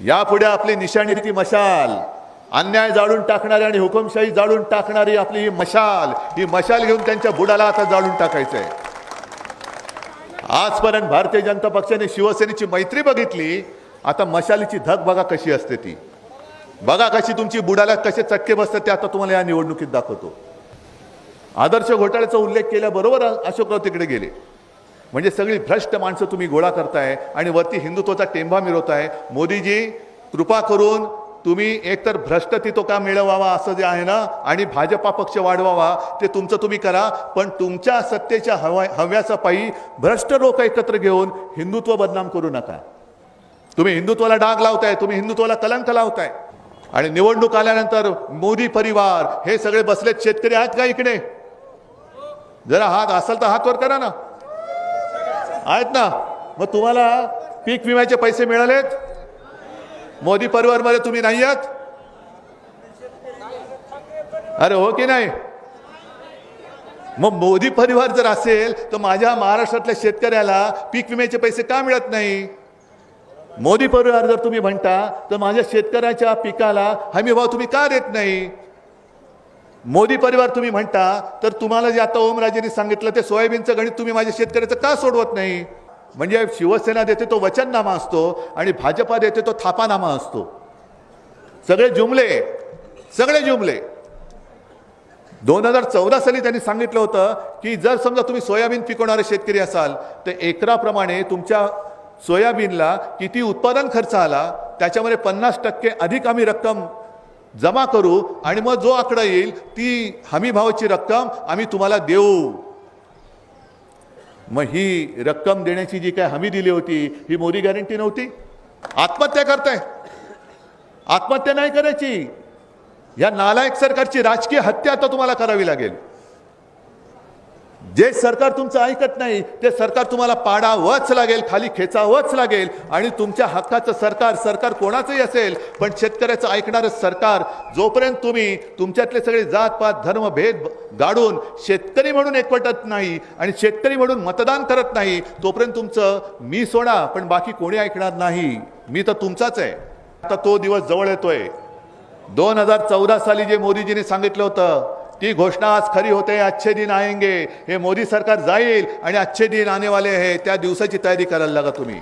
यापुढे आपली निशाणी ती मशाल. अन्याय जाळून टाकणारी आणि हुकुमशाही जाळून टाकणारी आपली ही मशाल. ही मशाल घेऊन त्यांच्या बुडाला आता जाळून टाकायचं आहे आजपर्यंत भारतीय जनता पक्षाने शिवसेनेची मैत्री बघितली. आता मशालीची धग बघा कशी असते ती. बघा कशी तुमची बुडाला कसे चटके बसतात ते आता तुम्हाला या निवडणुकीत दाखवतो. आदर्श घोटाळ्याचा उल्लेख केल्याबरोबर अशोकराव तिकडे गेले. म्हणजे सगळी भ्रष्ट माणसं तुम्ही गोळा करताय आणि वरती हिंदुत्वाचा टेंभा मिरवताय. मोदीजी कृपा करून तुम्ही एकतर भ्रष्ट तितो का मिळवावा असं जे आहे ना आणि भाजपा पक्ष वाढवावा ते तुमचं तुम्ही करा. पण तुमच्या सत्तेच्या हवा हव्याचा पायी भ्रष्ट लोक एकत्र घेऊन हिंदुत्व बदनाम करू नका. तुम्ही हिंदुत्वाला डाग लावताय तुम्ही हिंदुत्वाला कलंक लावताय. आणि निवडणूक आल्यानंतर मोदी परिवार हे सगळे बसलेत शेतकरी आहेत का इकडे? जरा हात असेल तर हात वर करा ना. आहेत ना? मग तुम्हाला पीक विम्याचे पैसे मिळालेत? मोदी परिवारमध्ये तुम्ही नाही आहात? अरे हो की नाही? मग मोदी परिवार जर असेल तर माझ्या महाराष्ट्रातल्या शेतकऱ्याला पीक विम्याचे पैसे का मिळत नाही? मोदी परिवार जर तुम्ही म्हणता तर माझ्या शेतकऱ्याच्या पिकाला हमी भाव तुम्ही का देत नाही? मोदी परिवार तुम्ही म्हणता तर तुम्हाला जे आता ओमराजेंनी सांगितलं ते सोयाबीनचं गणित तुम्ही माझ्या शेतकऱ्याचं का सोडवत नाही? म्हणजे शिवसेना देते तो वचननामा असतो आणि भाजपा देते तो थापानामा असतो. सगळे जुमले सगळे जुमले. दोन हजार चौदा साली त्यांनी सांगितलं होतं की जर समजा तुम्ही सोयाबीन पिकवणारे शेतकरी असाल तर एकराप्रमाणे तुमच्या सोयाबीनला किती उत्पादन खर्च आला त्याच्यामध्ये पन्नास टक्के अधिक आम्ही रक्कम जमा करू आणि मग जो आकडा येईल ती हमीभावाची रक्कम आम्ही तुम्हाला देऊ. मग ही रक्कम देण्याची जी काय हमी दिली होती ही मोदी गॅरंटी नव्हती? आत्महत्या करताय. आत्महत्या नाही करायची. या नालायक सरकारची राजकीय हत्या आता तुम्हाला करावी लागेल. जे सरकार तुमचं ऐकत नाही ते सरकार तुम्हाला पाडावंच लागेल खाली खेचावंच लागेल. आणि तुमच्या हक्काचं सरकार सरकार कोणाचंही असेल पण शेतकऱ्याचं ऐकणारं सरकार जोपर्यंत तुम्ही तुमच्यातले सगळे जातपात धर्म भेद गाडून शेतकरी म्हणून एकवटत नाही आणि शेतकरी म्हणून मतदान करत नाही तोपर्यंत तुमचं मी सोडा पण बाकी कोणी ऐकणार नाही. मी तर तुमचाच आहे. आता तो दिवस जवळ येतोय. दोन हजार चौदा साली जे मोदीजींनी सांगितलं होतं ती घोषणा आज खरी होते अच्छे दिन आएंगे. हे मोदी सरकार जाईल आणि अच्छे दिन आने वाले आहे. त्या दिवसाची तयारी करायला लागा तुम्ही.